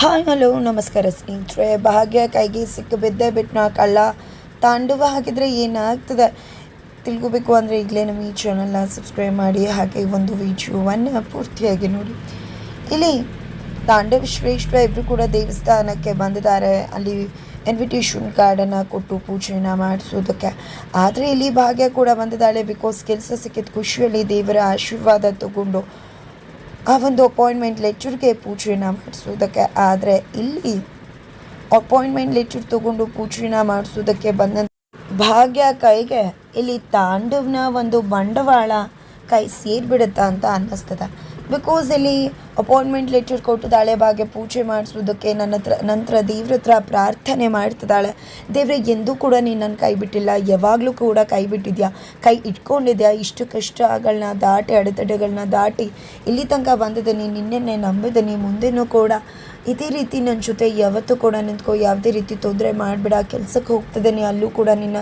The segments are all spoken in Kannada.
ಹಾಯ್, ಹಲೋ, ನಮಸ್ಕಾರ ಸ್ನೇಹಿತರೆ. ಭಾಗ್ಯ, ಕೈಗೆ ಸಿಕ್ಕ ಬಿದ್ದೆ ಬಿಟ್ಟು ಕಳ್ಳ ತಾಂಡವ ಹಾಕಿದರೆ ಏನಾಗ್ತದೆ? ತಿಳ್ಕೋಬೇಕು ಅಂದರೆ ಈಗಲೇ ನಮ್ಮ ಈ ಚಾನಲ್ನ ಸಬ್ಸ್ಕ್ರೈಬ್ ಮಾಡಿ, ಹಾಗೆ ಒಂದು ವಿಡಿಯೋವನ್ನು ಪೂರ್ತಿಯಾಗಿ ನೋಡಿ. ಇಲ್ಲಿ ತಾಂಡವ ಶ್ರೇಷ್ಠ ಇಬ್ಬರು ಕೂಡ ದೇವಸ್ಥಾನಕ್ಕೆ ಬಂದಿದ್ದಾರೆ. ಅಲ್ಲಿ ಇನ್ವಿಟೇಷನ್ ಕಾರ್ಡನ್ನು ಕೊಟ್ಟು ಪೂಜೆಯನ್ನು ಮಾಡಿಸೋದಕ್ಕೆ. ಆದರೆ ಇಲ್ಲಿ ಭಾಗ್ಯ ಕೂಡ ಬಂದಿದ್ದಾಳೆ ಬಿಕಾಸ್ ಕೆಲಸ ಸಿಕ್ಕಿದ ಖುಷಿಯಲ್ಲಿ ದೇವರ ಆಶೀರ್ವಾದ ತಗೊಂಡು ಆ ಒಂದು ಅಪಾಯಿಂಟ್ಮೆಂಟ್ ಲೆಕ್ಚರ್ಗೆ ಪೂಜೆನ ಮಾಡಿಸೋದಕ್ಕೆ ಆದರೆ ಇಲ್ಲಿ ಅಪಾಯಿಂಟ್ಮೆಂಟ್ ಲೆಟರ್ ತಗೊಂಡು ಪೂಜೆನ ಮಾಡಿಸೋದಕ್ಕೆ ಬಂದ ಭಾಗ್ಯ ಕೈಗೆ ಇಲ್ಲಿ ತಾಂಡವನ ಒಂದು ಬಂಡವಾಳ ಕೈ ಸೇರಿಬಿಡುತ್ತಾ ಅಂತ ಅನ್ನಿಸ್ತದೆ. ಬಿಕಾಸ್ ಇಲ್ಲಿ ಅಪಾಯಿಂಟ್ಮೆಂಟ್ ಲೆಟರ್ ಕೊಟ್ಟಿದ್ದಾಳೆ, ಭಾಗ್ಯ ಪೂಜೆ ಮಾಡಿಸೋದಕ್ಕೆ ನನ್ನ ಹತ್ರ, ನಂತರ ದೇವ್ರ ಹತ್ರ ಪ್ರಾರ್ಥನೆ ಮಾಡ್ತಿದ್ದಾಳೆ. ದೇವ್ರೆ, ಎಂದೂ ಕೂಡ ನೀನು ನನ್ನ ಕೈ ಬಿಟ್ಟಿಲ್ಲ, ಯಾವಾಗಲೂ ಕೂಡ ಕೈ ಬಿಟ್ಟಿದ್ಯಾ? ಕೈ ಇಟ್ಕೊಂಡಿದ್ಯಾ? ಇಷ್ಟು ಕಷ್ಟಗಳನ್ನ ದಾಟಿ, ಅಡೆತಡೆಗಳನ್ನ ದಾಟಿ, ಇಲ್ಲಿ ತನಕ ಬಂದಿದ್ದೀನಿ ನಿನ್ನೆ ನಂಬಿದ್ದೀನಿ, ಮುಂದೆನೂ ಕೂಡ. ಇದೇ ರೀತಿ ನನ್ನ ಜೊತೆ ಯಾವತ್ತೂ ಕೂಡ ನಿಂತ್ಕೋ, ಯಾವುದೇ ರೀತಿ ತೊಂದರೆ ಮಾಡಬೇಡ, ಕೆಲಸಕ್ಕೆ ಹೋಗ್ತಿದ್ದೇನೆ, ಅಲ್ಲೂ ಕೂಡ ನಿನ್ನ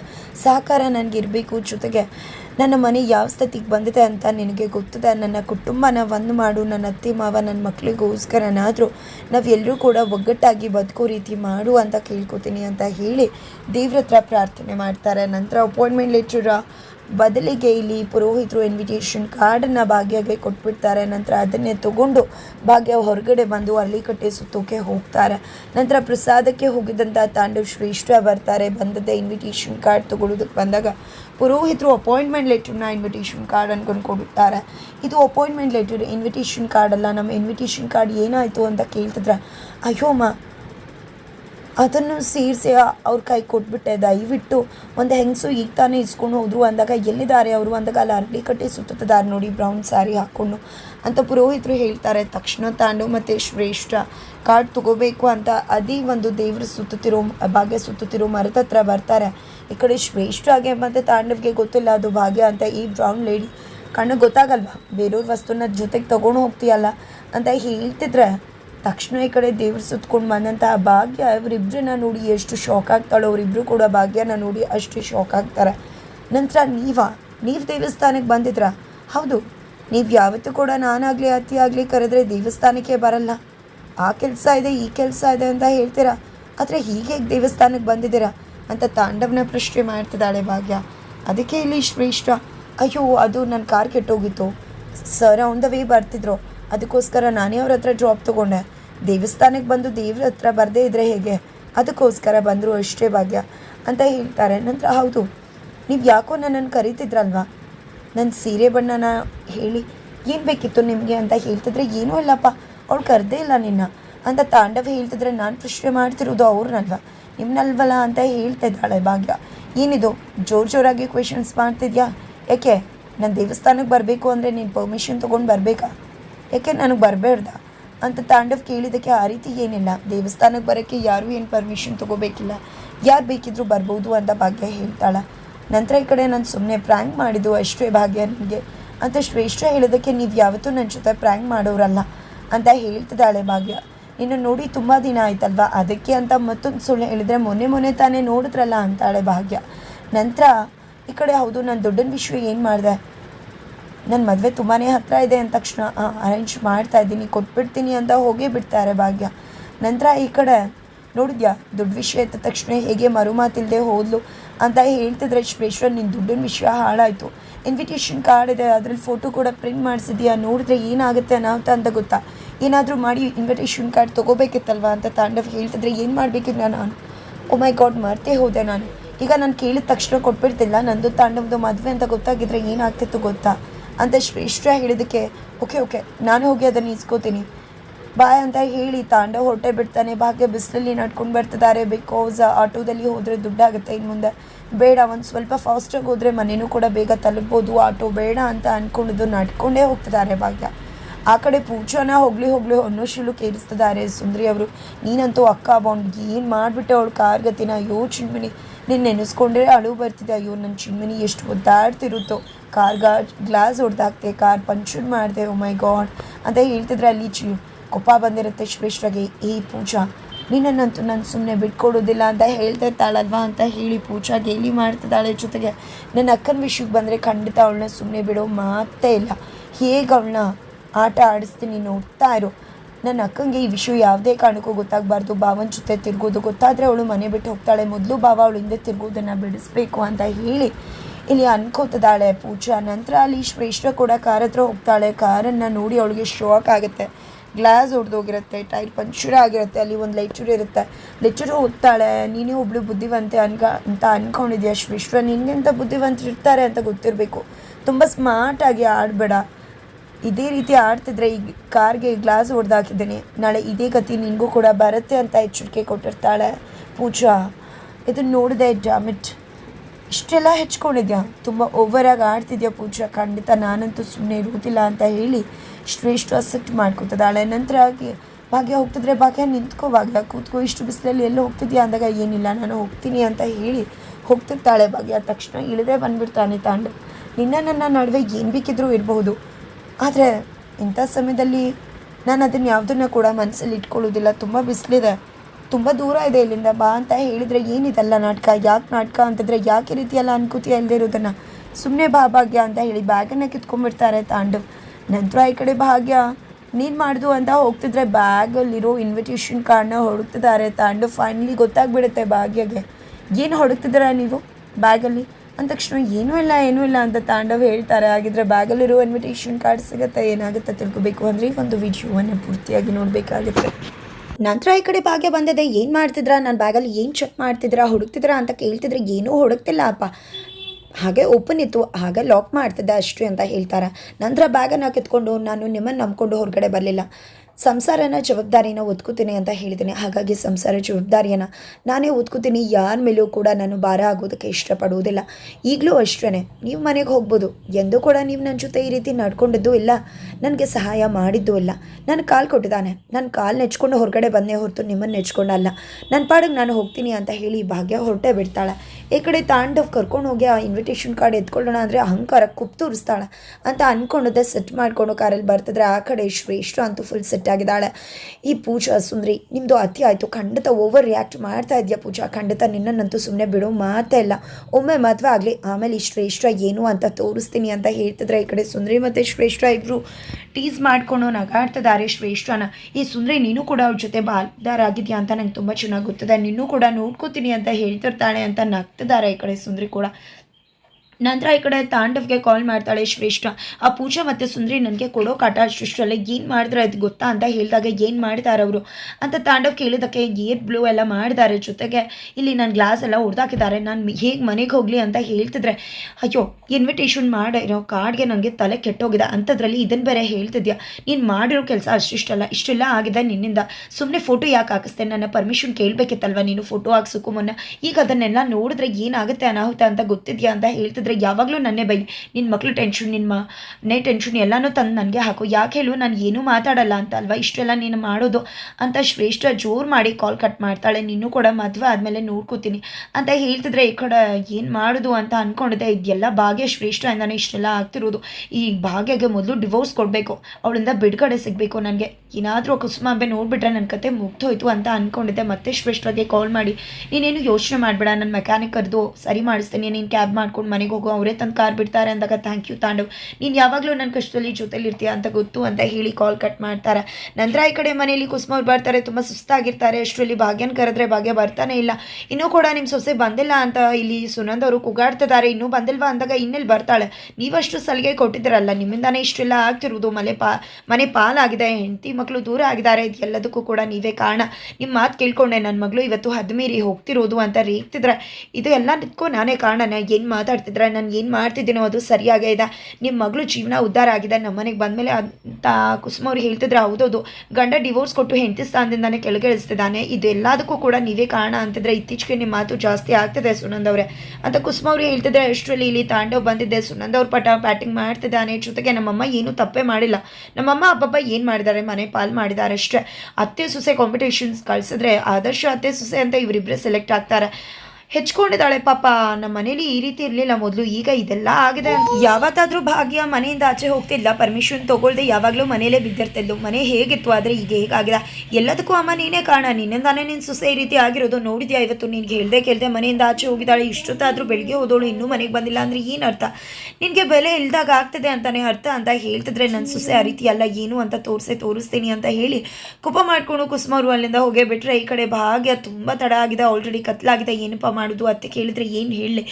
ಸಹಕಾರ ನನಗಿರಬೇಕು ಜೊತೆಗೆ ನನ್ನ ಮನೆ ಯಾವ ಸ್ಥಿತಿಗೆ ಬಂದಿದೆ ಅಂತ ನಿನಗೆ ಗೊತ್ತಿದೆ? ನನ್ನ ಕುಟುಂಬನ ಒಂದು ಮಾಡು, ನನ್ನ ಅತ್ತೆ ಮಾವ, ನನ್ನ ಮಕ್ಕಳಿಗೋಸ್ಕರನಾದರೂ ನಾವು ಎಲ್ಲರೂ ಕೂಡ ಒಗ್ಗಟ್ಟಾಗಿ ಬದುಕೋ ರೀತಿ ಮಾಡು ಅಂತ ಕೇಳ್ಕೊತೀನಿ ಅಂತ ಹೇಳಿ ದೇವ್ರ ಹತ್ರ ಪ್ರಾರ್ಥನೆ ಮಾಡ್ತಾರೆ. ನಂತರ ಅಪಾಯಿಂಟ್ಮೆಂಟ್ ಲೆಟರ ಬದಲಿಗೆ ಇಲ್ಲಿ ಪುರೋಹಿತರು ಇನ್ವಿಟೇಷನ್ ಕಾರ್ಡನ್ನು ಭಾಗ್ಯಗೆ ಕೊಟ್ಬಿಡ್ತಾರೆ. ನಂತರ ಅದನ್ನೇ ತಗೊಂಡು ಭಾಗ್ಯ ಹೊರಗಡೆ ಬಂದು ಅಲ್ಲಿ ಅರಳಿಕಟ್ಟೆ ಸುತ್ತೋಕೆ ಹೋಗ್ತಾರೆ. ನಂತರ ಪ್ರಸಾದಕ್ಕೆ ಹೋಗಿದ್ದಂಥ ತಾಂಡವ್ ಶ್ರೇಷ್ಠ ಬರ್ತಾರೆ. ಬಂದದ್ದೇ ಇನ್ವಿಟೇಷನ್ ಕಾರ್ಡ್ ತಗೊಳ್ಳೋದಕ್ಕೆ ಬಂದಾಗ ಪುರೋಹಿತರು ಅಪಾಯಿಂಟ್ಮೆಂಟ್ ಲೆಟ್ರನ್ನ ಇನ್ವಿಟೇಷನ್ ಕಾರ್ಡ್ ಅನ್ಕೊಂಡು ಕೊಡುತ್ತಾರೆ. ಇದು ಅಪಾಯಿಂಟ್ಮೆಂಟ್ ಲೆಟರ್ ಇನ್ವಿಟೇಷನ್ ಕಾರ್ಡ್ ಅಲ್ಲ. ನಮ್ಮ ಇನ್ವಿಟೇಷನ್ ಕಾರ್ಡ್ ಏನಾಯಿತು ಅಂತ ಕೇಳ್ತಿದ್ರೆ? ಅಯ್ಯೋ ಮಾ ಅದನ್ನು ಸೇರಿಸಿ ಅವ್ರ ಕೈ ಕೊಟ್ಬಿಟ್ಟೆ. ದಯವಿಟ್ಟು ಒಂದು ಹೆಂಗಸು ಈಗ ತಾನೇ ಇಸ್ಕೊಂಡು ಹೋದ್ರು ಅಂದಾಗ ಎಲ್ಲಿದ್ದಾರೆ ಅವರು? ಅಂದಾಗ ಅಲ್ಲಿ ಅರ್ಬಿ ಕಟ್ಟಿ ಸುತ್ತುತ್ತಿದ್ದಾರೆ ನೋಡಿ ಬ್ರೌನ್ ಸ್ಯಾರಿ ಹಾಕ್ಕೊಂಡು ಅಂತ ಪುರೋಹಿತರು ಹೇಳ್ತಾರೆ. ತಕ್ಷಣ ತಾಂಡು ಮತ್ತು ಶ್ರೇಷ್ಠ ಕಾರ್ಡ್ ತಗೋಬೇಕು ಅಂತ ಅದೇ ಒಂದು ದೇವರು ಸುತ್ತುತ್ತಿರೋ ಭಾಗ್ಯ ಸುತ್ತುತ್ತಿರೋ ಮರದ ಹತ್ರ ಬರ್ತಾರೆ. ಈ ಕಡೆ ಶ್ರೇಷ್ಠಗೆ ಮತ್ತು ತಾಂಡವ್ಗೆ ಗೊತ್ತಿಲ್ಲ, ಅದು ಭಾಗ್ಯ ಅಂತ ಈ ಬ್ರೌನ್ ಲೇಡಿ ಕಣ್ಣಿಗೆ ಗೊತ್ತಾಗಲ್ವಾ? ಬೇರೆಯವ್ರ ವಸ್ತುನ ಜೊತೆಗೆ ತೊಗೊಂಡು ಹೋಗ್ತೀಯಲ್ಲ? ಅಂತ ಹೇಳ್ತಿದ್ರೆ ತಕ್ಷಣ ಈ ಕಡೆ ದೇವ್ರು ಸುತ್ಕೊಂಡು ಬಂದಂತಹ ಭಾಗ್ಯ ಇವರಿಬ್ಬರನ್ನ ನೋಡಿ ಎಷ್ಟು ಶಾಕ್ ಆಗ್ತಾಳೋ ಅವರಿಬ್ಬರು ಕೂಡ ಭಾಗ್ಯನ ನೋಡಿ ಅಷ್ಟು ಶಾಕ್ ಆಗ್ತಾರೆ. ನಂತರ ನೀವಾ, ನೀವು ದೇವಸ್ಥಾನಕ್ಕೆ ಬಂದಿದ್ರ? ಹೌದು, ನೀವು ಯಾವತ್ತೂ ಕೂಡ ನಾನಾಗಲಿ ಅತಿ ಆಗಲಿ ಕರೆದ್ರೆ ದೇವಸ್ಥಾನಕ್ಕೆ ಬರಲ್ಲ. ಆ ಕೆಲಸ ಇದೆ, ಈ ಕೆಲಸ ಇದೆ ಅಂತ ಹೇಳ್ತೀರಾ? ಆದರೆ ಹೀಗೆ ದೇವಸ್ಥಾನಕ್ಕೆ ಬಂದಿದ್ದೀರಾ? ಅಂತ ತಾಂಡವನ ಪ್ರಶ್ನೆ ಮಾಡ್ತಿದ್ದಾಳೆ ಭಾಗ್ಯ. ಅದಕ್ಕೆ ಇಲ್ಲಿ ಶ್ರೇಷ್ಠ, ಅಯ್ಯೋ, ಅದು ನನ್ನ ಕಾರ್ ಕೆಟ್ಟೋಗಿತ್ತು. ಸರ್ ಆನ್ ದ ವೇ ಬರ್ತಿದ್ರು. ಅದಕ್ಕೋಸ್ಕರ ನಾನೇ ಅವ್ರ ಹತ್ರ ಡ್ರಾಪ್ ತೊಗೊಂಡೆ. ದೇವಸ್ಥಾನಕ್ಕೆ ಬಂದು ದೇವ್ರ ಹತ್ರ ಬರದೇ ಇದ್ದರೆ ಹೇಗೆ? ಅದಕ್ಕೋಸ್ಕರ ಬಂದರು ಅಷ್ಟೇ ಭಾಗ್ಯ ಅಂತ ಹೇಳ್ತಾರೆ. ನಂತರ ಹೌದು, ನೀವು ಯಾಕೋ ನನ್ನನ್ನು ಕರೀತಿದ್ರಲ್ವಾ? ನನ್ನ ಸೀರೆ ಬಣ್ಣನ ಹೇಳಿ ಏನು ಬೇಕಿತ್ತು ನಿಮಗೆ ಅಂತ ಹೇಳ್ತಿದ್ರೆ ಏನೂ ಇಲ್ಲಪ್ಪ, ಅವ್ಳು ಕರೆದೇ ಇಲ್ಲ ನಿನ್ನ ಅಂತ ತಾಂಡವ ಹೇಳ್ತಿದ್ರೆ ನಾನು ಪ್ರಶ್ನೆ ಮಾಡ್ತಿರೋದು ಅವ್ರನ್ನಲ್ವ? ನಿಮ್ಮನ್ನಲ್ವಲ್ಲ ಅಂತ ಹೇಳ್ತಾ ಇದ್ದಾಳೆ ಭಾಗ್ಯ. ಏನಿದು, ಜೋರು ಜೋರಾಗಿ ಕ್ವೆಶನ್ಸ್ ಮಾಡ್ತಿದ್ಯಾ? ಯಾಕೆ, ನಾನು ದೇವಸ್ಥಾನಕ್ಕೆ ಬರಬೇಕು ಅಂದರೆ ನೀನು ಪರ್ಮಿಷನ್ ತೊಗೊಂಡು ಬರಬೇಕಾ? ಯಾಕೆ ನನಗೆ ಬರಬೇಡ್ದ? ಅಂತ ತಾಂಡವ್ ಕೇಳಿದ್ದಕ್ಕೆ ಆ ರೀತಿ ಏನಿಲ್ಲ. ದೇವಸ್ಥಾನಕ್ಕೆ ಬರೋಕ್ಕೆ ಯಾರೂ ಏನು ಪರ್ಮಿಷನ್ ತೊಗೋಬೇಕಿಲ್ಲ. ಯಾರು ಬೇಕಿದ್ರೂ ಬರ್ಬೋದು ಅಂತ ಭಾಗ್ಯ ಹೇಳ್ತಾಳೆ. ನಂತರ ಈ ಕಡೆ ನಾನು ಸುಮ್ಮನೆ ಪ್ರ್ಯಾಂಕ್ ಮಾಡಿದ್ದು ಅಷ್ಟೇ ಭಾಗ್ಯ ನನಗೆ ಅಂತ ಶ್ರೇಷ್ಠ ಹೇಳೋದಕ್ಕೆ ನೀವು ಯಾವತ್ತೂ ನನ್ನ ಜೊತೆ ಪ್ರ್ಯಾಂಕ್ ಮಾಡೋರಲ್ಲ ಅಂತ ಹೇಳ್ತಿದ್ದಾಳೆ ಭಾಗ್ಯ. ಇನ್ನು ನೋಡಿ ತುಂಬ ದಿನ ಆಯ್ತಲ್ವಾ? ಅದಕ್ಕೆ ಅಂತ ಮತ್ತೊಂದು ಸುಳ್ಳು ಹೇಳಿದರೆ ಮೊನ್ನೆ ಮೊನ್ನೆ ತಾನೇ ನೋಡಿದ್ರಲ್ಲ ಅಂತಾಳೆ ಭಾಗ್ಯ. ನಂತರ ಈ ಕಡೆ ಹೌದು, ನಾನು ದೊಡ್ಡನ ವಿಷಯ ಏನು ಮಾಡಿದೆ? ನನ್ನ ಮದುವೆ ತುಂಬಾ ಹತ್ತಿರ ಇದೆ ಅಂದ ತಕ್ಷಣ ಅರೇಂಜ್ ಮಾಡ್ತಾ ಇದ್ದೀನಿ, ಕೊಟ್ಬಿಡ್ತೀನಿ ಅಂತ ಹೋಗೇ ಬಿಡ್ತಾರೆ ಭಾಗ್ಯ. ನಂತರ ಈ ಕಡೆ, ನೋಡಿದ್ಯಾ, ದುಡ್ಡು ವಿಷಯ ಎದ್ದ ತಕ್ಷಣ ಹೇಗೆ ಮರುಮಾತಿಲ್ಲದೆ ಹೋದ್ಲು? ಅಂತ ಹೇಳ್ತಿದ್ರೆ ಶ್ರೇಷ್ಠ ನಿನ್ನ ದುಡ್ಡಿನ ವಿಷಯ ಹಾಳಾಯಿತು. ಇನ್ವಿಟೇಷನ್ ಕಾರ್ಡ್ ಇದೆ, ಅದರಲ್ಲಿ ಫೋಟೋ ಕೂಡ ಪ್ರಿಂಟ್ ಮಾಡಿಸಿದ್ಯಾ? ನೋಡಿದ್ರೆ ಏನಾಗುತ್ತೆ ಅನಾಹುತ ಅಂತ ಗೊತ್ತಾ? ಏನಾದರೂ ಮಾಡಿ ಇನ್ವಿಟೇಷನ್ ಕಾರ್ಡ್ ತೊಗೋಬೇಕಿತ್ತಲ್ವಾ? ಅಂತ ತಾಂಡವ್ ಹೇಳ್ತಿದ್ರೆ, ಏನು ಮಾಡಬೇಕಿಲ್ಲ ನಾನು. ಓ ಮೈ ಗಾಡ್, ಮರ್ತೇ ಹೋದೆ ನಾನು. ಈಗ ನಾನು ಕೇಳಿದ ತಕ್ಷಣ ಕೊಟ್ಬಿಡ್ತಿಲ್ಲ. ನಂದು ತಾಂಡವದು ಮದುವೆ ಅಂತ ಗೊತ್ತಾಗಿದ್ರೆ ಏನಾಗ್ತಿತ್ತು ಗೊತ್ತಾ? ಅಂತ ಶ್ರೇಷ್ಠ ಹೇಳಿದಕ್ಕೆ ಓಕೆ ಓಕೆ ನಾನು ಹೋಗಿ ಅದನ್ನು ಇಸ್ಕೋತೀನಿ ಬಾಯ್ ಅಂತ ಹೇಳಿ ತಾಂಡ ಹೊಟ್ಟೆ ಬಿಡ್ತಾನೆ. ಭಾಗ್ಯ ಬಿಸಿಲಲ್ಲಿ ನಡ್ಕೊಂಡು ಬರ್ತಿದ್ದಾರೆ ಬಿಕಾಸ್ ಆಟೋದಲ್ಲಿ ಹೋದರೆ ದುಡ್ಡಾಗುತ್ತೆ ಇನ್ನು ಮುಂದೆ. ಬೇಡ, ಒಂದು ಸ್ವಲ್ಪ ಫಾಸ್ಟಾಗಿ ಹೋದರೆ ಮನೆಯೂ ಕೂಡ ಬೇಗ ತಲುಪ್ಬೋದು ಆಟೋ ಬೇಡ ಅಂತ ಅಂದ್ಕೊಂಡಿದ್ದು ನಡ್ಕೊಂಡೇ ಹೋಗ್ತಿದ್ದಾರೆ ಭಾಗ್ಯ. ಆ ಕಡೆ ಪೂಜಾನ ಹೋಗ್ಲಿ ಹೋಗ್ಲಿ ಅನ್ನೋಶಿಲು ಕೇರಿಸ್ತಿದ್ದಾರೆ ಸುಂದರಿ ಅವರು. ನೀನಂತೂ ಅಕ್ಕ ಬಾಂಡ್ ಏನು ಮಾಡಿಬಿಟ್ಟೆ ಅವಳು? ಕಾರ್ಗತಿನ ಯೋಚನೆ ಚಿನ್ಮಿನಿ ನೀನು ನೆನೆಸ್ಕೊಂಡ್ರೆ ಅಳು ಬರ್ತಿದೆ. ಅಯ್ಯೋ ನನ್ನ ಚಿನ್ಮಿನಿ ಎಷ್ಟು ಒದ್ದಾಡ್ತಿರುತ್ತೋ. ಕಾರ್ ಗಾ, ಗ್ಲಾಸ್ ಹೊಡೆದಾಕ್ತೆ ಕಾರ್ ಪಂಚರ್ ಮಾಡಿದೆ. ಓ ಮೈ ಗಾಡ್ ಅಂತ ಹೇಳ್ತಿದ್ರೆ ಅಲ್ಲಿ ಚಿ, ಕೊಪ್ಪ ಬಂದಿರುತ್ತೆ ಶ್ರೇಷ್ಠಗೆ. ಏ ಪೂಜಾ ನೀನನ್ನಂತೂ ನಾನು ಸುಮ್ಮನೆ ಬಿಟ್ಕೊಡೋದಿಲ್ಲ ಅಂತ ಹೇಳ್ತಾ ಇರ್ತಾಳಲ್ವಾ ಅಂತ ಹೇಳಿ ಪೂಜಾ ಗೇಲಿ ಮಾಡ್ತಿದ್ದಾಳೆ ಜೊತೆಗೆ. ನನ್ನ ಅಕ್ಕನ ವಿಷಯಕ್ಕೆ ಬಂದರೆ ಖಂಡಿತ ಅವಳನ್ನ ಸುಮ್ಮನೆ ಬಿಡೋ ಮಾತೇ ಇಲ್ಲ. ಹೇಗೆ ಅವಳನ್ನ ಆಟ ಆಡಿಸ್ತೀನಿ ನೋಡ್ತಾ ಇರು. ನನ್ನ ಅಕ್ಕಂಗೆ ಈ ವಿಷಯ ಯಾವುದೇ ಕಾರಣಕ್ಕೂ ಗೊತ್ತಾಗಬಾರ್ದು. ಭಾವನ ಜೊತೆ ತಿರುಗೋದು ಗೊತ್ತಾದರೆ ಅವಳು ಮನೆ ಬಿಟ್ಟು ಹೋಗ್ತಾಳೆ. ಮೊದಲು ಭಾವ ಅವಳು ಹಿಂದೆ ತಿರುಗೋದನ್ನು ಬಿಡಿಸ್ಬೇಕು ಅಂತ ಹೇಳಿ ಇಲ್ಲಿ ಅನ್ಕೋತದಾಳೆ ಪೂಜಾ ನಂತರ ಅಲ್ಲಿ ಶ್ರೇಷ್ಠ ಕೂಡ ಕಾರ್ ಹತ್ರ ಹೋಗ್ತಾಳೆ. ಕಾರನ್ನು ನೋಡಿ ಅವಳಿಗೆ ಶಾಕ್ ಆಗುತ್ತೆ. ಗ್ಲಾಸ್ ಹೊಡೆದೋಗಿರುತ್ತೆ ಟೈರ್ ಪಂಚರ್ ಆಗಿರುತ್ತೆ, ಅಲ್ಲಿ ಒಂದು ಲೆಕ್ಚರ್ ಇರುತ್ತೆ. ಲೆಕ್ಚರ್ ಹೋಗ್ತಾಳೆ ನೀನೇ ಒಬ್ಳು ಬುದ್ಧಿವಂತೆ ಅನ್ಕ ಅಂತ ಅನ್ಕೊಂಡಿದ್ಯಾ ಶ್ರೇಷ್ಠ? ನಿನ್ನೆಂಥ ಬುದ್ಧಿವಂತರು ಇರ್ತಾರೆ ಅಂತ ಗೊತ್ತಿರಬೇಕು. ತುಂಬ ಸ್ಮಾರ್ಟಾಗಿ ಆಡಬೇಡ. ಇದೇ ರೀತಿ ಆಡ್ತಿದ್ರೆ ಈ ಕಾರ್ಗೆ ಗ್ಲಾಸ್ ಹೊಡೆದಾಕಿದ್ದೀನಿ. ನಾಳೆ ಇದೇ ಗತಿ ನಿನಗೂ ಕೂಡ ಬರುತ್ತೆ ಅಂತ ಎಚ್ಚರಿಕೆ ಕೊಟ್ಟಿರ್ತಾಳೆ ಪೂಜಾ. ಇದನ್ನು ನೋಡಿದೆ ಜಾಮಿಟ್ ಇಷ್ಟೆಲ್ಲ ಹೆಚ್ಕೊಂಡಿದ್ಯಾ? ತುಂಬ ಓವರಾಗಿ ಆಡ್ತಿದ್ಯಾ ಪೂಜಾ? ಖಂಡಿತ ನಾನಂತೂ ಸುಮ್ಮನೆ ಇರುವುದಿಲ್ಲ ಅಂತ ಹೇಳಿ ಶ್ರೇಷ್ಠ ಸಿಟ್ಟು ಮಾಡ್ಕೊತದಾಳೆ ನಂತರ ಭಾಗ್ಯ ಹೋಗ್ತಿದ್ರೆ ಭಾಗ್ಯ ನಿಂತ್ಕೋ ಭಾಗ್ಯ. ಕೂತ್ಕೋ, ಇಷ್ಟು ಬಿಸಿಲಲ್ಲಿ ಎಲ್ಲೋ ಹೋಗ್ತಿದ್ಯಾ ಅಂದಾಗ ಏನಿಲ್ಲ, ನಾನು ಹೋಗ್ತೀನಿ ಅಂತ ಹೇಳಿ ಹೋಗ್ತಿರ್ತಾಳೆ ಭಾಗ್ಯ. ತಕ್ಷಣ ಇಳಿದೇ ಬಂದ್ಬಿಡ್ತಾನೆ ತಾಂಡು. ನಿನ್ನ ನನ್ನ ನಡುವೆ ಏನು ಬೇಕಿದ್ರೂ ಇರಬಹುದು. ಆದರೆ ಇಂಥ ಸಮಯದಲ್ಲಿ ನಾನು ಅದನ್ನು ಯಾವುದನ್ನು ಕೂಡ ಮನಸ್ಸಲ್ಲಿ ಇಟ್ಕೊಳ್ಳೋದಿಲ್ಲ. ತುಂಬ ಬಿಸಿಲಿದೆ. ತುಂಬ ದೂರ ಇದೆ ಇಲ್ಲಿಂದ. ಬಾ ಅಂತ ಹೇಳಿದರೆ ಏನಿದೆಲ್ಲ ನಾಟಕ? ಯಾಕೆ ನಾಟಕ ಅಂತಂದರೆ ಯಾಕೆ ರೀತಿಯೆಲ್ಲ ಅನ್ಕೋತೀಯ ಇಲ್ಲದೆ ಇರೋದನ್ನು? ಸುಮ್ಮನೆ ಬಾ ಭಾಗ್ಯ ಅಂತ ಹೇಳಿ ಬ್ಯಾಗನ್ನು ಕಿತ್ಕೊಂಡ್ಬಿಡ್ತಾರೆ ತಾಂಡು. ನಂತರ ಈ ಕಡೆ ಭಾಗ್ಯ, ನೀನು ಮಾಡ್ದು ಅಂತ ಹೋಗ್ತಿದ್ರೆ ಬ್ಯಾಗಲ್ಲಿರೋ ಇನ್ವಿಟೇಷನ್ ಕಾರ್ಡ್ನ ಹುಡುಕ್ತಿದ್ದಾರೆ ತಾಂಡು. ಫೈನಲಿ ಗೊತ್ತಾಗ್ಬಿಡುತ್ತೆ ಭಾಗ್ಯಗೆ. ಏನು ಹುಡುಕ್ತಿದ್ದೀರಾ ನೀವು ಬ್ಯಾಗಲ್ಲಿ? ಅಂದ ತಕ್ಷಣ ಏನೂ ಇಲ್ಲ ಏನೂ ಇಲ್ಲ ಅಂತ ತಾಂಡವ್ ಹೇಳ್ತಾರೆ. ಹಾಗಿದ್ರೆ ಬ್ಯಾಗಲ್ಲಿರೋ ಇನ್ವಿಟೇಷನ್ ಕಾರ್ಡ್ ಸಿಗುತ್ತೆ, ಏನಾಗುತ್ತೆ ತಿಳ್ಕೊಬೇಕು ಅಂದರೆ ಈ ಒಂದು ವಿಡಿಯೋವನ್ನು ಪೂರ್ತಿಯಾಗಿ ನೋಡಬೇಕಾಗುತ್ತೆ. ನಂತರ ಈ ಕಡೆ ಭಾಗ್ಯ ಬಂದಿದೆ. ಏನು ಮಾಡ್ತಿದ್ರ? ನನ್ನ ಬ್ಯಾಗಲ್ಲಿ ಏನು ಚೆಕ್ ಮಾಡ್ತಿದ್ರ? ಹುಡುಕ್ತಿದ್ರಾ ಅಂತ ಕೇಳ್ತಿದ್ರೆ ಏನೂ ಹುಡುಕ್ತಿಲ್ಲ, ಅಪ್ಪ. ಹಾಗೆ ಓಪನ್ ಇತ್ತು. ಹಾಗೆ ಲಾಕ್ ಮಾಡ್ತಿದ್ದೆ ಅಷ್ಟು ಅಂತ ಹೇಳ್ತಾರೆ. ನಂತರ ಬ್ಯಾಗನ್ನು ಕಿತ್ಕೊಂಡು ನಾನು ನಿಮ್ಮನ್ನು ನಂಬ್ಕೊಂಡು ಹೊರಗಡೆ ಬರಲಿಲ್ಲ. ಸಂಸಾರನ ಜವಾಬ್ದಾರಿನ ಒದ್ಕೋತೀನಿ ಅಂತ ಹೇಳಿದ್ದೀನಿ ಹಾಗಾಗಿ ಸಂಸಾರ ಜವಾಬ್ದಾರಿಯನ್ನು ನಾನೇ ಒದ್ಕೋತೀನಿ ಯಾರ ಮೇಲೂ ಕೂಡ ನಾನು ಭಾರ ಆಗೋದಕ್ಕೆ ಇಷ್ಟಪಡುವುದಿಲ್ಲ. ಈಗಲೂ ಅಷ್ಟೇ ನೀವು ಮನೆಗೆ ಹೋಗ್ಬೋದು. ಎಂದೂ ಕೂಡ ನೀವು ನನ್ನ ಜೊತೆ ಈ ರೀತಿ ನಡ್ಕೊಂಡಿದ್ದು ಇಲ್ಲ. ನನಗೆ ಸಹಾಯ ಮಾಡಿದ್ದು ಇಲ್ಲ. ನಾನು ಕಾಲು ಕೊಟ್ಟಿದ್ದಾನೆ. ನಾನು ಕಾಲು ನೆಚ್ಕೊಂಡು ಹೊರಗಡೆ ಬಂದೇ ಹೊರತು ನಿಮ್ಮನ್ನು ನೆಚ್ಕೊಂಡಲ್ಲ. ನನ್ನ ಪಾಡಿಗೆ ನಾನು ಹೋಗ್ತೀನಿ ಅಂತ ಹೇಳಿ ಭಾಗ್ಯ ಹೊರಟೇ ಬಿಡ್ತಾಳೆ. ಈ ಕಡೆ ತಾಂಡವ್ ಕರ್ಕೊಂಡು ಹೋಗಿ ಆ ಇನ್ವಿಟೇಷನ್ ಕಾರ್ಡ್ ಎತ್ಕೊಳ್ಳೋಣ ಅಂದರೆ ಅಹಂಕಾರ ಕುಪ್ ತೋರಿಸ್ತಾಳೆ ಅಂತ ಅಂದ್ಕೊಂಡದ್ದೆ ಸೆಟ್ ಮಾಡ್ಕೊಂಡು ಕಾರಲ್ಲಿ ಬರ್ತಿದ್ರೆ ಆ ಕಡೆ ಶ್ರೇಷ್ಠ ಅಂತೂ ಫುಲ್ ಸೆಟ್ ಆಗಿದ್ದಾಳೆ. ಈ ಪೂಜಾ ಸುಂದ್ರಿ ನಿಮ್ಮದು ಅತಿ ಆಯಿತು, ಖಂಡಿತ ಓವರ್ ರಿಯಾಕ್ಟ್ ಮಾಡ್ತಾ ಇದೆಯಾ ಪೂಜಾ? ಖಂಡಿತ ನಿನ್ನನ್ನಂತೂ ಸುಮ್ಮನೆ ಬಿಡೋ ಮಾತೇ ಇಲ್ಲ. ಒಮ್ಮೆ ಮದುವೆ ಆಗಲಿ, ಆಮೇಲೆ ಈ ಶ್ರೇಷ್ಠ ಏನು ಅಂತ ತೋರಿಸ್ತೀನಿ ಅಂತ ಹೇಳ್ತಿದ್ರೆ ಈ ಕಡೆ ಸುಂದ್ರಿ ಮತ್ತು ಶ್ರೇಷ್ಠ ಇಬ್ಬರು ಟೀಸ್ ಮಾಡ್ಕೊಂಡು ನಗಾಡ್ತಿದ್ದಾರೆ ಶ್ರೇಷ್ಠನ. ಈ ಸುಂದ್ರಿ, ನೀನು ಕೂಡ ಅವ್ರ ಜೊತೆ ಬಾಲ್ದಾರಾಗಿದೆಯಾ ಅಂತ ನಂಗೆ ತುಂಬ ಚೆನ್ನಾಗಿ ಗೊತ್ತದೆ. ನಿನ್ನೂ ಕೂಡ ನೋಡ್ಕೋತೀನಿ ಅಂತ ಹೇಳ್ತಿರ್ತಾಳೆ ಅಂತ ನಗ್ತಿದ್ದಾರೆ ಈ ಕಡೆ ಸುಂದ್ರಿ ಕೂಡ ನಂತರ ಈ ಕಡೆ ತಾಂಡವ್ಗೆ ಕಾಲ್ ಮಾಡ್ತಾಳೆ ಶ್ರೇಷ್ಠ. ಆ ಪೂಜಾ ಮತ್ತು ಸುಂದ್ರಿ ನನಗೆ ಕೊಡೋ ಕಾಟ ಅಷ್ಟಿಷ್ಟಲ್ಲ ಏನು ಮಾಡಿದ್ರೆ ಅದು ಗೊತ್ತಾ ಅಂತ ಹೇಳಿದಾಗ ಏನು ಮಾಡ್ತಾರೆ ಅವರು? ಅಂತ ತಾಂಡವ್ ಕೇಳಿದಕ್ಕೆ ಏರ್ ಬ್ಲೂ ಎಲ್ಲ ಮಾಡಿದ್ದಾರೆ ಜೊತೆಗೆ. ಇಲ್ಲಿ ನನ್ನ ಗ್ಲಾಸ್ ಎಲ್ಲ ಹೊಡೆದಾಕಿದ್ದಾರೆ ನಾನು ಹೇಗೆ ಮನೆಗೆ ಹೋಗಲಿ ಅಂತ ಹೇಳ್ತಿದ್ರೆ, ಅಯ್ಯೋ ಇನ್ವಿಟೇಷನ್ ಮಾಡಿರೋ ಕಾರ್ಡ್ಗೆ ನನಗೆ ತಲೆ ಕೆಟ್ಟೋಗಿದೆ ಅಂಥದ್ರಲ್ಲಿ ಇದನ್ನು ಬೇರೆ ಹೇಳ್ತಿದ್ಯಾ? ನೀನು ಮಾಡಿರೋ ಕೆಲಸ ಅಷ್ಟಿಷ್ಟಲ್ಲ, ಇಷ್ಟೆಲ್ಲ ಆಗಿದೆ ನಿನ್ನಿಂದ. ಸುಮ್ಮನೆ ಫೋಟೋ ಯಾಕೆ ಹಾಕಿಸ್ತೆ ನನ್ನ ಪರ್ಮಿಷನ್ ಕೇಳಬೇಕಿತ್ತಲ್ವ ನೀನು ಫೋಟೋ ಹಾಕ್ಸೋಕ್ಕೂ ಮುನ್ನ? ಈಗ ಅದನ್ನೆಲ್ಲ ನೋಡಿದ್ರೆ ಏನಾಗುತ್ತೆ ಅನಾಹುತ ಅಂತ ಗೊತ್ತಿದ್ಯಾ? ಅಂತ ಹೇಳ್ತಿದ್ರೆ ಯಾವಾಗಲೂ ನನ್ನೇ ಬೈ ನಿನ್ನ ಮಕ್ಕಳು ಟೆನ್ಷನ್ ನಿನ್ನ ಮನೇ ಟೆನ್ಷನ್ ಎಲ್ಲನೂ ತಂದು ನನಗೆ ಹಾಕು. ಯಾಕೆ ಹೇಳು, ನಾನು ಏನೂ ಮಾತಾಡಲ್ಲ ಅಂತ ಅಲ್ವಾ? ಇಷ್ಟೆಲ್ಲ ನೀನು ಮಾಡೋದು ಅಂತ ಶ್ರೇಷ್ಠ ಜೋರು ಮಾಡಿ ಕಾಲ್ ಕಟ್ ಮಾಡ್ತಾಳೆ. ನೀನು ಕೂಡ ಮದುವೆ ಆದಮೇಲೆ ನೋಡ್ಕೋತೀನಿ. ಅಂತ ಹೇಳ್ತಿದ್ರೆ ಈ ಕಡೆ ಏನು ಮಾಡೋದು? ಅಂತ ಅಂದ್ಕೊಂಡಿದ್ದೆ ಇದೆಲ್ಲ ಭಾಗ್ಯ ಶ್ರೇಷ್ಠ ಅಂದಾನೆ ಇಷ್ಟೆಲ್ಲ ಆಗ್ತಿರೋದು. ಈ ಭಾಗ್ಯಗೆ ಮೊದಲು ಡಿವೋರ್ಸ್ ಕೊಡಬೇಕು. ಅವಳಿಂದ ಬಿಡುಗಡೆ ಸಿಗಬೇಕು ನನಗೆ. ಏನಾದರೂ ಕುಸುಮಾಂಬೆ ನೋಡಿಬಿಟ್ರೆ ನನ್ನ ಕತೆ ಮುಗ್ದೋಯ್ತು ಅಂತ ಅಂದ್ಕೊಂಡಿದ್ದೆ ಮತ್ತೆ ಶ್ರೇಷ್ಠಗೆ ಕಾಲ್ ಮಾಡಿ, ನೀನೇನು ಯೋಚನೆ ಮಾಡಬೇಡ. ನನ್ನ ಮೆಕ್ಯಾನಿಕ್ ಕರೆದು ಸರಿ ಮಾಡಿಸ್ತೀನಿ. ನೀನು ಕ್ಯಾಬ್ ಮಾಡ್ಕೊಂಡು ಮನೆಗೆ ಹೋಗು, ಅವರೇ ತಂದು ಕಾರ್ ಬಿಡ್ತಾರೆ ಅಂದಾಗ ಥ್ಯಾಂಕ್ ಯು ತಾಂಡವ್. ನೀನು ಯಾವಾಗಲೂ ನನ್ನ ಕಷ್ಟದಲ್ಲಿ ಜೊತೆಲಿ ಇರ್ತೀಯ ಅಂತ ಗೊತ್ತು ಅಂತ ಹೇಳಿ ಕಾಲ್ ಕಟ್ ಮಾಡ್ತಾರೆ. ನಂತರ ಈ ಕಡೆ ಮನೆಯಲ್ಲಿ ಕುಸುಮ ಬರ್ತಾರೆ, ತುಂಬ ಸುಸ್ತಾಗಿರ್ತಾರೆ. ಅಷ್ಟರಲ್ಲಿ ಭಾಗ್ಯನ ಕರೆದ್ರೆ ಭಾಗ್ಯ ಬರ್ತಾನೆ ಇಲ್ಲ. ಇನ್ನೂ ಕೂಡ ನಿಮ್ಮ ಸೊಸೆ ಬಂದಿಲ್ಲ ಅಂತ ಇಲ್ಲಿ ಸುನಂದ್ ಅವರು ಕುಗಾಡ್ತಿದ್ದಾರೆ. ಇನ್ನೂ ಬಂದಿಲ್ವಾ ಅಂದಾಗ ಇನ್ನೆಲ್ಲಿ ಬರ್ತಾಳೆ? ನೀವಷ್ಟು ಸಲಿಗೆ ಕೊಟ್ಟಿದ್ದೀರಲ್ಲ, ನಿಮ್ಮಿಂದಾನೇ ಇಷ್ಟೆಲ್ಲ ಆಗ್ತಿರೋದು ಮನೆ ಪಾ, ಮನೆ ಪಾಲಾಗಿದೆ, ಹೆಂಡತಿ ಮಕ್ಕಳು ದೂರ ಆಗಿದ್ದಾರೆ. ಎಲ್ಲದಕ್ಕೂ ಕೂಡ ನೀವೇ ಕಾರಣ. ನಿಮ್ಮ ಮಾತು ಕೇಳ್ಕೊಂಡೆ ನನ್ನ ಮಗಳು ಇವತ್ತು ಹದಿಮೀರಿ ಹೋಗ್ತಿರೋದು ಅಂತ ರೇಗ್ತಿದ್ರೆ. ಇದು ಎಲ್ಲದಕ್ಕೂ ನಾನೇ ಕಾರಣನ. ಏನು ಮಾತಾಡ್ತಿದ್ರೆ? ನಾನು ಏನು ಮಾಡ್ತಿದ್ದೀನೋ ಅದು ಸರಿಯಾಗೇ ಇದೆ. ನಿಮ್ಮ ಮಗಳು ಜೀವನ ಉದ್ಧಾರ ಆಗಿದೆ. ನಮ್ಮ ಮನೆಗೆ ಬಂದಮೇಲೆ ಅಂತ ಕುಸುಮ ಅವ್ರು ಹೇಳ್ತಿದ್ರೆ ಹೌದೌದು. ಗಂಡ ಡಿವೋರ್ಸ್ ಕೊಟ್ಟು ಹೆಂಡತಿ ಸ್ಥಾನದಿಂದಾನೇ ಕೆಳಗಿಳಿಸ್ತಿದ್ದಾನೆ. ಇದೆಲ್ಲದಕ್ಕೂ ಕೂಡ ನೀವೇ ಕಾರಣ ಅಂತಿದ್ರೆ ಇತ್ತೀಚೆಗೆ ನಿಮ್ಮ ಮಾತು ಜಾಸ್ತಿ ಆಗ್ತಿದೆ ಸುನಂದ್ ಅವರೇ. ಅಂತ ಕುಸುಮ ಅವರು ಹೇಳ್ತಿದ್ರೆ ಅಷ್ಟರಲ್ಲಿ ಇಲ್ಲಿ ತಾಂಡವ್ ಬಂದಿದ್ದೆ ಸುನಂದ್ ಅವ್ರ ಪಟ ಬ್ಯಾಟಿಂಗ್ ಮಾಡ್ತಿದ್ದಾನೆ. ಜೊತೆಗೆ ನಮ್ಮಮ್ಮ ಏನೂ ತಪ್ಪೇ ಮಾಡಿಲ್ಲ. ನಮ್ಮಮ್ಮ ಅಪ್ಪಪ್ಪ ಏನು ಮಾಡಿದ್ದಾರೆ? ಮನೆ ಪಾಲ್ ಮಾಡಿದ್ದಾರೆ ಅಷ್ಟೇ. ಅತ್ತೆ ಸೊಸೆ ಕಾಂಪಿಟೇಷನ್ಸ್ ಕಳಿಸಿದ್ರೆ ಆದರ್ಶ ಅತ್ತೆ ಸೊಸೆ ಅಂತ ಇವರಿಬ್ಬರೇ ಸೆಲೆಕ್ಟ್ ಆಗ್ತಾರೆ. ಹೆಚ್ಕೊಂಡಿದ್ದಾಳೆ ಪಾಪ. ನಮ್ಮ ಮನೇಲಿ ಈ ರೀತಿ ಇರಲಿಲ್ಲ ಮೊದಲು, ಈಗ ಇದೆಲ್ಲ ಆಗಿದೆ ಯಾವತ್ತಾದ್ರೂ ಭಾಗ್ಯ ಮನೆಯಿಂದ ಆಚೆ ಹೋಗ್ತಿಲ್ಲ ಪರ್ಮಿಷನ್ ತಗೊಳ್ದೆ ಯಾವಾಗಲೂ ಮನೇಲೇ ಬಿದ್ದಿರ್ತಿದ್ಲು. ಮನೆ ಹೇಗಿತ್ತು ಆದರೆ ಈಗ ಹೇಗಾಗಿದೆ? ಎಲ್ಲದಕ್ಕೂ ಅಮ್ಮ ನೀನೇ ಕಾರಣ. ನಿನ್ನಿಂದಾನೇ ನಿನ್ ಸುಸೆ ಈ ರೀತಿ ಆಗಿರೋದು ನೋಡಿದ್ಯಾ ಇವತ್ತು? ನಿನ್ಗೆ ಹೇಳ್ದೆ ಕೇಳ್ದೆ ಮನೆಯಿಂದ ಆಚೆ ಹೋಗಿದ್ದಾಳೆ, ಇಷ್ಟೊತ್ತಾದರೂ ಬೆಳಿಗ್ಗೆ ಹೋದೋಳು, ಇನ್ನೂ ಮನೆಗೆ ಬಂದಿಲ್ಲ ಅಂದರೆ ಏನು ಅರ್ಥ? ನಿನಗೆ ಬೆಲೆ ಇಲ್ದಾಗ ಆಗ್ತದೆ ಅಂತಾನೆ ಅರ್ಥ ಅಂತ ಹೇಳ್ತಿದ್ರೆ ನನ್ನ ಸುಸೆ ಆ ರೀತಿ ಅಲ್ಲ, ಏನು ಅಂತ ತೋರಿಸೆ, ತೋರಿಸ್ತೀನಿ ಅಂತ ಹೇಳಿ ಕುಪ ಮಾಡ್ಕೊಂಡು ಕುಸುಮರು ಅಲ್ಲಿಂದ ಹೋಗೇ ಬಿಟ್ರೆ ಈ ಕಡೆ ಭಾಗ್ಯ ತುಂಬ ತಡ ಆಗಿದೆ ಆಲ್ರೆಡಿ ಕತ್ಲಾಗಿದೆ. ಏನಪ್ಪ ಮಾಡೋದು ಅತ್ತೆ ಕೇಳಿದ್ರೆ ಏನು ಹೇಳಲಿ?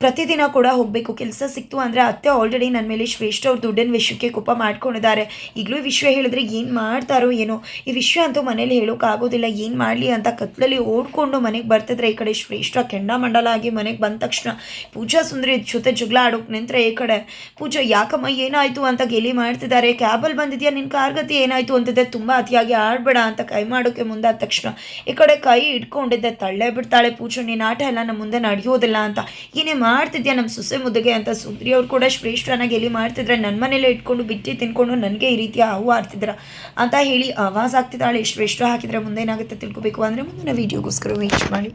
ಪ್ರತಿದಿನ ಕೂಡ ಹೋಗಬೇಕು. ಕೆಲಸ ಸಿಕ್ತು ಅಂದರೆ ಅತ್ತೆ ಆಲ್ರೆಡಿ ನನ್ನ ಮೇಲೆ ಶ್ರೇಷ್ಠ ಅವ್ರ ದುಡ್ಡಿನ ವಿಷಯಕ್ಕೆ ಕೋಪ ಮಾಡ್ಕೊಂಡಿದ್ದಾರೆ. ಈಗಲೂ ಈ ವಿಷಯ ಹೇಳಿದ್ರೆ ಏನು ಮಾಡ್ತಾರೋ ಏನೋ. ಈ ವಿಷಯ ಅಂತೂ ಮನೇಲಿ ಹೇಳೋಕ್ಕಾಗೋದಿಲ್ಲ ಏನು ಮಾಡಲಿ ಅಂತ ಕತ್ಲಲ್ಲಿ ಓಡ್ಕೊಂಡು ಮನೆಗೆ ಬರ್ತಿದ್ರೆ ಈ ಕಡೆ ಶ್ರೇಷ್ಠ ಕೆಂಡಾಮಂಡಲ ಆಗಿ ಮನೆಗೆ ಬಂದ ತಕ್ಷಣ ಪೂಜಾ ಸುಂದರಿ ಜೊತೆ ಜಗಳ ಆಡೋಕೆ ನಿಂತರೆ ಈ ಕಡೆ. ಪೂಜಾ, ಯಾಕಮ್ಮ ಏನಾಯಿತು ಅಂತ ಗೆಲಿ ಮಾಡ್ತಿದ್ದಾರೆ. ಕ್ಯಾಬಲ್ಲಿ ಬಂದಿದ್ಯಾ? ನಿನ್ನ ಕಾರ್ಗತಿ ಏನಾಯಿತು ಅಂತಿದ್ದೆ ತುಂಬ ಅತಿಯಾಗಿ ಆಡಬೇಡ ಅಂತ ಕೈ ಮಾಡೋಕ್ಕೆ ಮುಂದಾದ ತಕ್ಷಣ ಈ ಕಡೆ ಕೈ ಇಟ್ಕೊಂಡಿದ್ದೆ ತಳ್ಳೆ ಬಿಡ್ತಾಳೆ ಪೂಜಾ. ನೀನು ಆಟ ಎಲ್ಲ ನಮ್ಮ ಮುಂದೆ ನಡೆಯೋದಿಲ್ಲ ಅಂತ. ಏನೇ ಮಾಡ್ತಿದ್ಯಾ ನಮ್ಮ ಸೊಸೆ ಮುದ್ದೆಗೆ ಅಂತ ಸುಂದ್ರಿ ಅವ್ರು ಕೂಡ ಶ್ರೇಷ್ಠನಾಗಿ ಎಲ್ಲಿ ಮಾಡ್ತಿದ್ರೆ? ನನ್ನ ಮನೇಲೆ ಇಟ್ಕೊಂಡು ಬಿಟ್ಟಿ ತಿನ್ಕೊಂಡು ನನಗೆ ಈ ರೀತಿಯ ಹಾವು ಆಡ್ತಿದ್ರ? ಅಂತ ಹೇಳಿ ಆವಾಜ್ ಆಗ್ತಿದ್ದಾಳೆ ಶ್ರೇಷ್ಠ ಹಾಕಿದ್ರೆ ಮುಂದೆ ಏನಾಗುತ್ತೆ ತಿಳ್ಕೊಬೇಕು. ಅಂದರೆ ಮುಂದಿನ ವೀಡಿಯೋಗೋಸ್ಕರ ವೇಟ್ ಮಾಡಿ.